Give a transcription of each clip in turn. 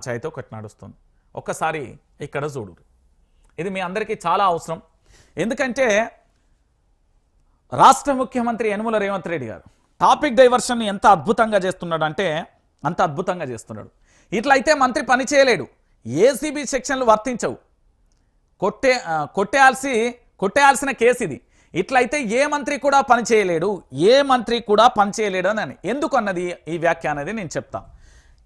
పంచాయతీ ఒకటి నడుస్తుంది. ఒక్కసారి ఇక్కడ చూడు. ఇది మీ అందరికీ చాలా అవసరం. ఎందుకంటే రాష్ట్ర ముఖ్యమంత్రి యనుమల రేవంత్ రెడ్డి గారు టాపిక్ డైవర్షన్ ఎంత అద్భుతంగా చేస్తున్నాడు అంటే అంత అద్భుతంగా చేస్తున్నాడు. ఇట్లయితే మంత్రి పని చేయలేడు. ఏసీబీ సెక్షన్లు వర్తించవు. కొట్టే కొట్టేయాల్సి కొట్టేయాల్సిన కేసు ఇది. ఇట్లయితే ఏ మంత్రి కూడా పని చేయలేడు. ఏ మంత్రి కూడా పని చేయలేడు అని ఎందుకు అన్నది ఈ వ్యాఖ్య అనేది నేను చెప్తాను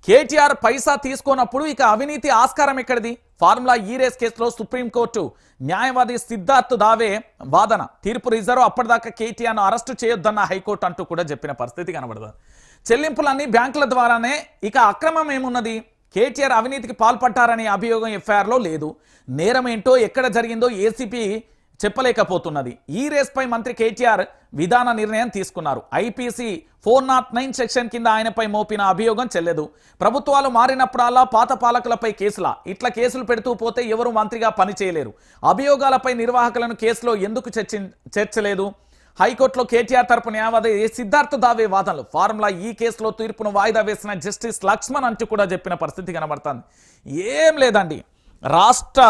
కేటీఆర్ పైసా తీసుకోనప్పుడు ఇక అవినీతి ఆస్కారం ఎక్కడిది? ఫార్ములా ఈ రేస్ కేసులో సుప్రీంకోర్టు న్యాయవాది సిద్ధార్థ్ దావే వాదన. తీర్పు రిజర్వ్ అప్పటిదాకా కేటీఆర్ను అరెస్టు చేయొద్దన్న హైకోర్టు అంటూ కూడా చెప్పిన పరిస్థితి కనబడదు. చెల్లింపులన్నీ బ్యాంకుల ద్వారానే ఇక అక్రమం ఏమున్నది? కేటీఆర్ అవినీతికి పాల్పడ్డారనే అభియోగం ఎఫ్ఐఆర్లో లేదు. నేరం ఏంటో ఎక్కడ జరిగిందో ఏసీపీ చెప్పలేకపోతున్నది. ఈ రేస్పై మంత్రి కేటీఆర్ విధాన నిర్ణయం తీసుకున్నారు. IPC four nought nine section కింద ఆయనపై మోపిన అభియోగం చెల్లెదు. ప్రభుత్వాలు మారినప్పుడల్లా పాత పాలకులపై కేసులా? ఇట్లా కేసులు పెడుతూ పోతే ఎవరు మంత్రిగా పని చేయలేరు అభియోగాలపై నిర్వాహకులను కేసులో ఎందుకు చర్చి చేర్చలేదు? హైకోర్టులో కేటీఆర్ తరపు న్యాయవాది సిద్ధార్థ దావే వాదనలు? ఫార్ములా ఈ కేసులో తీర్పును వాయిదా వేసిన జస్టిస్ లక్ష్మణ్ అంటూ కూడా చెప్పిన పరిస్థితి కనబడుతుంది. ఏం లేదండి. రాష్ట్ర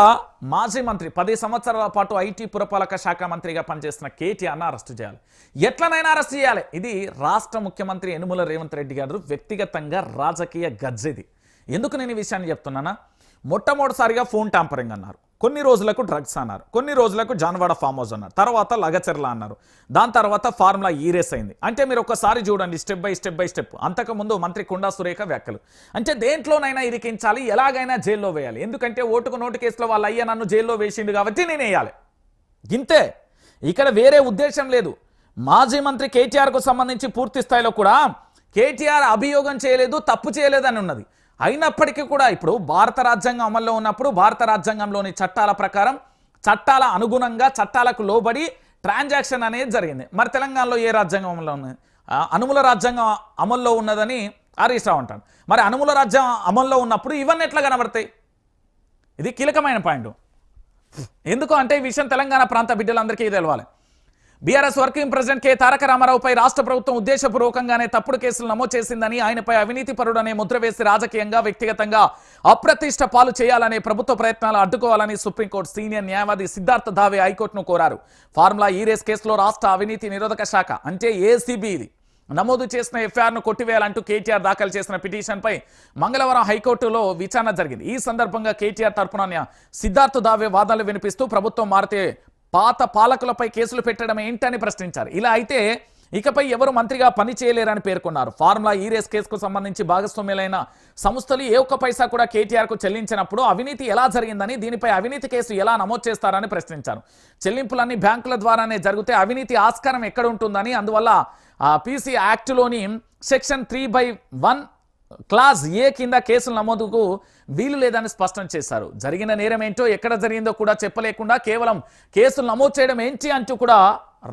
మాజీ మంత్రి పది సంవత్సరాల పాటు ఐటీ పురపాలక శాఖ మంత్రిగా పనిచేసిన కేటీఆర్ను అరెస్ట్ చేయాలి. ఎట్లనైనా అరెస్ట్ చేయాలి. ఇది రాష్ట్ర ముఖ్యమంత్రి యనుమల రేవంత్ రెడ్డి గారు వ్యక్తిగతంగా రాజకీయ గజ్జెది. ఎందుకు నేను ఈ విషయాన్ని చెప్తున్నానా? మొట్టమొదటిసారిగా ఫోన్ ట్యాంపరింగ్ అన్నారు. కొన్ని రోజులకు డ్రగ్స్ అన్నారు. కొన్ని రోజులకు జాన్వాడ ఫామ్ హౌస్ అన్నారు. తర్వాత లగచెర్ల అన్నారు. దాని తర్వాత ఫార్ములా ఈరేస్ అయింది. అంటే మీరు ఒకసారి చూడండి step by step by step అంతకుముందు మంత్రి కుండా సురేఖ వ్యాఖ్యలు. అంటే దేంట్లోనైనా ఇరికించాలి ఎలాగైనా జైల్లో వేయాలి. ఎందుకంటే ఓటుకు నోటు కేసులో వాళ్ళు అయ్య నన్ను జైల్లో వేసిండు కాబట్టి నేను వేయాలి. ఇంతే. ఇక్కడ వేరే ఉద్దేశం లేదు. మాజీ మంత్రి కేటీఆర్కు సంబంధించి పూర్తి స్థాయిలో కూడా కేటీఆర్ అభియోగం చేయలేదు తప్పు చేయలేదని ఉన్నది. అయినప్పటికీ కూడా ఇప్పుడు భారత రాజ్యాంగం అమల్లో ఉన్నప్పుడు భారత రాజ్యాంగంలోని చట్టాల ప్రకారం చట్టాల అనుగుణంగా చట్టాలకు లోబడి ట్రాన్సాక్షన్ అనేది జరిగింది. మరి తెలంగాణలో ఏ రాజ్యాంగం అమల్లో ఉన్నది అనుముల రాజ్యాంగం అమల్లో ఉన్నదని హరీష్ రావు అంటాడు. మరి అనుముల రాజ్యం అమల్లో ఉన్నప్పుడు ఇవన్నీ ఎట్లా కనబడతాయి? ఇది కీలకమైన పాయింట్. ఎందుకు అంటే ఈ విషయం తెలంగాణ ప్రాంత బిడ్డలందరికీ తెలవాలి BRS working president K Taraka రామారావుపై రాష్ట్ర ప్రభుత్వం ఉద్దేశపూర్వకంగానే తప్పుడు కేసులు నమోదు చేసిందని ఆయనపై అవినీతి పరుడనే ముద్ర వేసి రాజకీయంగా వ్యక్తిగతంగా అప్రతిష్ట పాలు చేయాలనే ప్రభుత్వ ప్రయత్నాలు అడ్డుకోవాలని సుప్రీంకోర్టు సీనియర్ న్యాయవాది సిద్ధార్థ దావే హైకోర్టును కోరారు. ఫార్ములా ఈ రేస్ కేసులో రాష్ట్ర అవినీతి నిరోధక శాఖ అంటే ఏసీబీ ఇది నమోదు చేసిన ఎఫ్ఐఆర్ను కొట్టివేయాలంటూ కేటీఆర్ దాఖలు చేసిన పిటిషన్పై మంగళవారం హైకోర్టులో విచారణ జరిగింది. ఈ సందర్భంగా కేటీఆర్ తరపున సిద్ధార్థ దావే వాదనలు వినిపిస్తూ ప్రభుత్వం మారితే పాత పాలకులపై కేసులు పెట్టడం ఏంటని ప్రశ్నించారు ఇలా అయితే ఇకపై ఎవరు మంత్రిగా పని చేయలేరని పేర్కొన్నారు. ఫార్ములా ఈ రేస్ కేసుకు సంబంధించి భాగస్వామ్యులైన సంస్థలు ఏ ఒక్క పైసా కూడా కేటీఆర్కు చెల్లించినప్పుడు అవినీతి ఎలా జరిగిందని దీనిపై అవినీతి కేసు ఎలా నమోదు చేస్తారని ప్రశ్నించారు. చెల్లింపులన్నీ బ్యాంకుల ద్వారానే జరిగితే అవినీతి ఆస్కారం ఎక్కడ ఉంటుందని అందువల్ల ఆ PC యాక్ట్లోని section three by one clause A కింద కేసులు నమోదుకు వీలు లేదని స్పష్టం చేశారు. జరిగిన నేరం ఏంటో ఎక్కడ జరిగిందో కూడా చెప్పలేకుండా కేవలం కేసులు నమోదు చేయడం ఏంటి అంటూ కూడా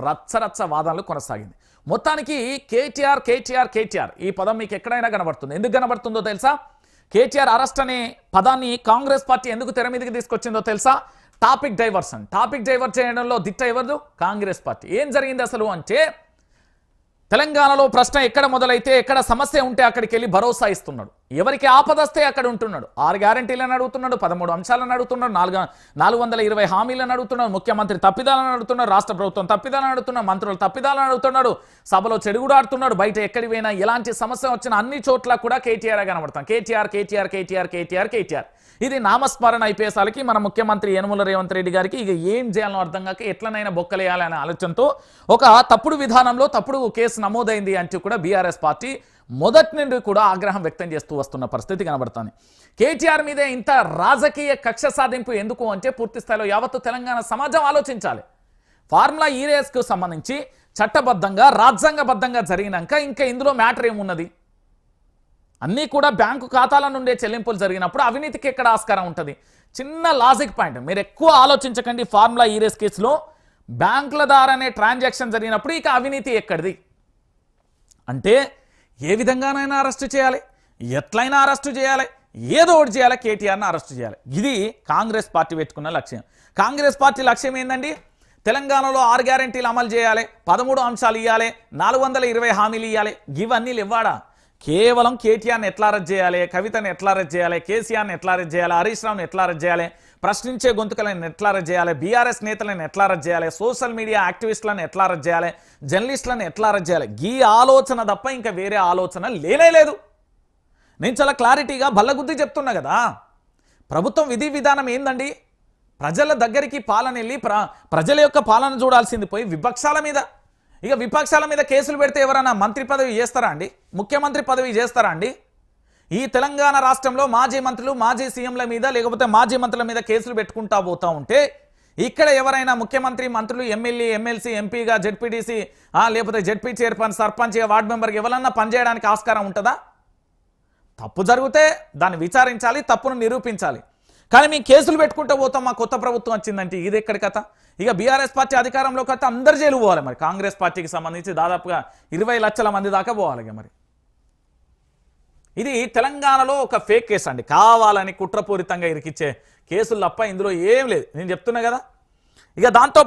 రచ్చరచ్చ వాదనలు కొనసాగింది. మొత్తానికి కేటీఆర్ కేటీఆర్ కేటీఆర్ ఈ పదం మీకు ఎక్కడైనా కనబడుతుంది. ఎందుకు కనబడుతుందో తెలుసా? కేటీఆర్ అరెస్ట్ అనే పదాన్ని కాంగ్రెస్ పార్టీ ఎందుకు తెర మీదకి తీసుకొచ్చిందో తెలుసా? Topic diversion. టాపిక్ డైవర్ట్ చేయడంలో దిట్ట ఎవరు కాంగ్రెస్ పార్టీ. ఏం జరిగింది అసలు అంటే తెలంగాణలో ప్రశ్న ఎక్కడ మొదలైతే ఎక్కడ సమస్య ఉంటే అక్కడికి వెళ్ళి భరోసా ఇస్తున్నాడు. ఎవరికి ఆపదస్తే అక్కడ ఉంటున్నాడు. ఆరు గ్యారంటీలను అడుగుతున్నాడు పదమూడు అంశాలను అడుగుతున్నాడు నాలుగు నాలుగు వందల ఇరవై హామీలను అడుగుతున్నాడు ముఖ్యమంత్రి తప్పిదాలను అడుగుతున్నాడు రాష్ట్ర ప్రభుత్వం తప్పిదాలను అడుగుతున్నాడు మంత్రులు తప్పిదాలను అడుగుతున్నాడు సభలో చెడుగుడాడుతున్నాడు బయట ఎక్కడి పోయినా ఎలాంటి సమస్య వచ్చినా అన్ని చోట్ల కూడా కేటీఆర్ కనబడతాం. కేటీఆర్ కేటీఆర్ కేటీఆర్ కేటీఆర్ కేటీఆర్. ఇది నామస్మరణ అయిపోయేసరికి మన ముఖ్యమంత్రి యనుమల రేవంత్ రెడ్డి గారికి ఇక ఏం చేయాలో అర్థం కాక ఎట్లనైనా బొక్కలేయాలనే ఆలోచనతో ఒక తప్పుడు విధానంలో తప్పుడు కేసు నమోదైంది అంటూ కూడా బీఆర్ఎస్ పార్టీ మొదటి నుండి కూడా ఆగ్రహం వ్యక్తం చేస్తూ వస్తున్న పరిస్థితి కనబడుతుంది. కేటీఆర్ మీదే ఇంత రాజకీయ కక్ష సాధింపు ఎందుకు అంటే పూర్తి స్థాయిలో యావత్తు తెలంగాణ సమాజం ఆలోచించాలి. ఫార్ములా ఈ రేస్కు సంబంధించి చట్టబద్ధంగా రాజ్యాంగబద్ధంగా జరిగినాక ఇంకా ఇందులో మ్యాటర్ ఏమున్నది? అన్నీ కూడా బ్యాంకు ఖాతాల నుండే చెల్లింపులు జరిగినప్పుడు అవినీతికి ఎక్కడ ఆస్కారం ఉంటుంది? చిన్న లాజిక్ పాయింట్ మీరు ఎక్కువ ఆలోచించకండి ఫార్ములా ఈ రేస్ కేసులో. బ్యాంకుల ద్వారానే ట్రాన్సాక్షన్ జరిగినప్పుడు ఇక అవినీతి ఎక్కడిది? అంటే ఏ విధంగానైనా అరెస్టు చేయాలి. ఎట్లయినా అరెస్టు చేయాలి. ఏదో ఒకటి చేయాలి. కేటీఆర్ని అరెస్టు చేయాలి. ఇది కాంగ్రెస్ పార్టీ పెట్టుకున్న లక్ష్యం. కాంగ్రెస్ పార్టీ లక్ష్యం ఏందండి? తెలంగాణలో ఆరు గ్యారెంటీలు అమలు చేయాలి. పదమూడు అంశాలు ఇవ్వాలి నాలుగు వందల ఇరవై హామీలు ఇవ్వాలి ఇవన్నీ ఇవ్వాడా కేవలం కేటీఆర్ని ఎట్లా రద్దు చేయాలి? కవితని ఎట్లా రద్దు చేయాలి? కేసీఆర్ని ఎట్లా రద్దు చేయాలి? హరీష్ రావుని ఎట్లా రద్దు చేయాలి? ప్రశ్నించే గొంతుకలను ఎట్లా రద్దు చేయాలి? బీఆర్ఎస్ నేతలను ఎట్లా రద్దు చేయాలి? సోషల్ మీడియా యాక్టివిస్టులను ఎట్లా రద్దు చేయాలి? జర్నలిస్టులను ఎట్లా రద్దు చేయాలి? ఈ ఆలోచన తప్ప ఇంకా వేరే ఆలోచన లేనే లేదు. నేను చాలా క్లారిటీగా బల్లగుద్ది చెప్తున్నా కదా. ప్రభుత్వం విధి విధానం ఏందండి? ప్రజల దగ్గరికి పాలన వెళ్ళి ప్ర ప్రజల యొక్క పాలన చూడాల్సింది పోయి విపక్షాల మీద. ఇక విపక్షాల మీద కేసులు పెడితే ఎవరైనా మంత్రి పదవి చేస్తారా అండి? ముఖ్యమంత్రి పదవి చేస్తారా అండి? ఈ తెలంగాణ రాష్ట్రంలో మాజీ మంత్రులు మాజీ సీఎంల మీద లేకపోతే మాజీ మంత్రుల మీద కేసులు పెట్టుకుంటా పోతా ఉంటే ఇక్కడ ఎవరైనా ముఖ్యమంత్రి మంత్రులు ఎమ్మెల్యే ఎమ్మెల్సీ ఎంపీగా జెడ్పీటీసీ లేకపోతే జెడ్పీ చైర్మన్ సర్పంచ్గా వార్డు మెంబర్కి ఎవరన్నా పనిచేయడానికి ఆస్కారం ఉంటుందా? తప్పు జరిగితే దాన్ని విచారించాలి తప్పును నిరూపించాలి. కానీ మేము కేసులు పెట్టుకుంటూ పోతాం మా కొత్త ప్రభుత్వం వచ్చిందంటే ఇది ఎక్కడి కథ? ఇక బీఆర్ఎస్ పార్టీ అధికారంలోకి వస్తే అందరు జైలు పోవాలి మరి. కాంగ్రెస్ పార్టీకి సంబంధించి దాదాపుగా ఇరవై లక్షల మంది దాకా పోవాలి ఇక మరి. ఇది తెలంగాణలో ఒక ఫేక్ కేసు అండి. కావాలని కుట్రపూరితంగా ఇరికిచ్చే కేసులు తప్ప ఇందులో ఏం లేదు. నేను చెప్తున్నా కదా. ఇక దాంతో